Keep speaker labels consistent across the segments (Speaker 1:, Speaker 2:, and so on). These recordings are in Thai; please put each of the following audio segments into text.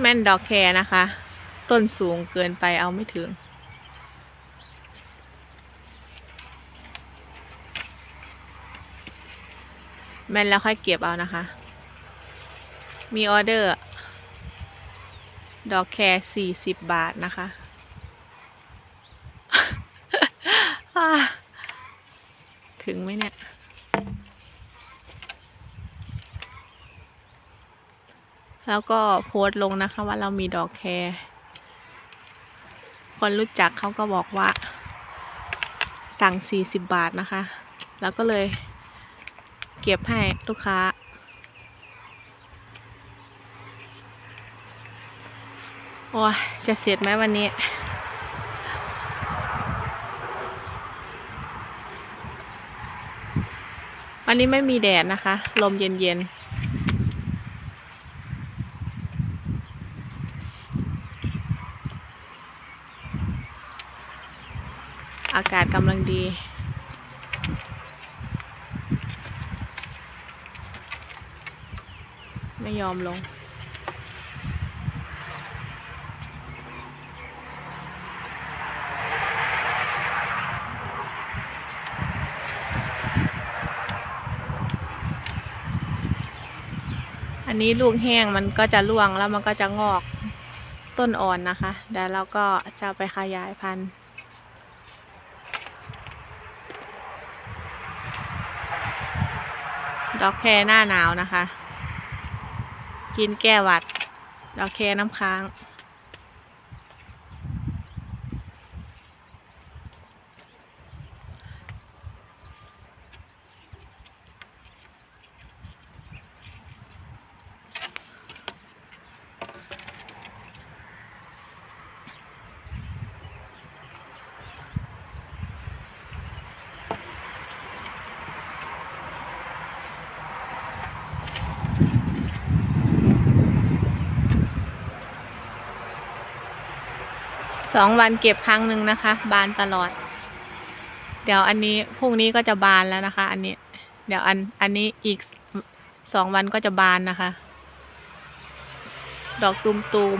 Speaker 1: แม่นดอกแคนะคะ ต้นสูงเกินไปเอาไม่ถึง แม่นแล้วค่อยเก็บเอานะคะ มีออเดอร์ ดอกแครสี่สิบบาทนะคะถึงไหมเนี่ย แล้วก็โพสต์ลงนะคะว่าเรามีดอกแครคนรู้จักเขาก็บอกว่า สั่ง 40 บาทนะคะ แล้วก็เลยเก็บให้ลูกค้า โอ้ยจะเสร็จไหมวันนี้วันนี้ไม่มีแดดนะคะ ลมเย็นๆ อากาศกำลังดี ไม่ยอมลง อันนี้ลูกแห้งมันก็จะร่วงแล้วมันก็จะงอกต้นอ่อนนะคะเดี๋ยวเราก็จะไปขยายพันธุ์ ดอกแคหน้าหนาวนะคะ กินแก้หวัด ดอกแคน้ำค้าง สองวันเก็บครั้งหนึ่งนะคะ บานตลอด เดี๋ยวอันนี้พรุ่งนี้ก็จะบานแล้วนะคะ อันนี้ เดี๋ยวอันอันนี้อีกสองวันก็จะบานนะคะ ดอกตูมตูม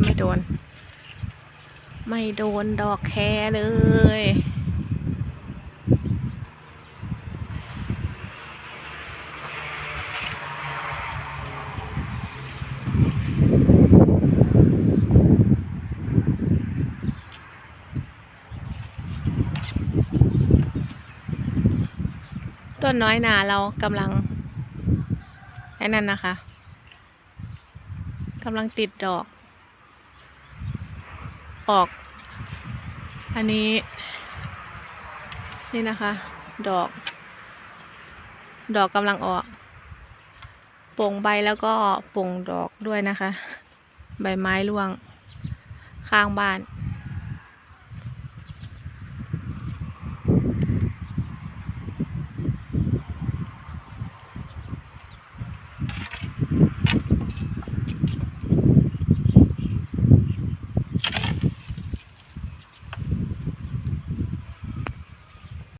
Speaker 1: ไม่โดน ไม่โดนดอกแคเลย ต้นน้อยนาเรากำลังไอ้นั่นนะคะกำลังติดดอก ออก อันนี้ นี่นะคะ ดอก ดอกกำลังออกโป่งใบแล้วก็โป่งดอกด้วยนะคะ ใบไม้ร่วงข้างบ้าน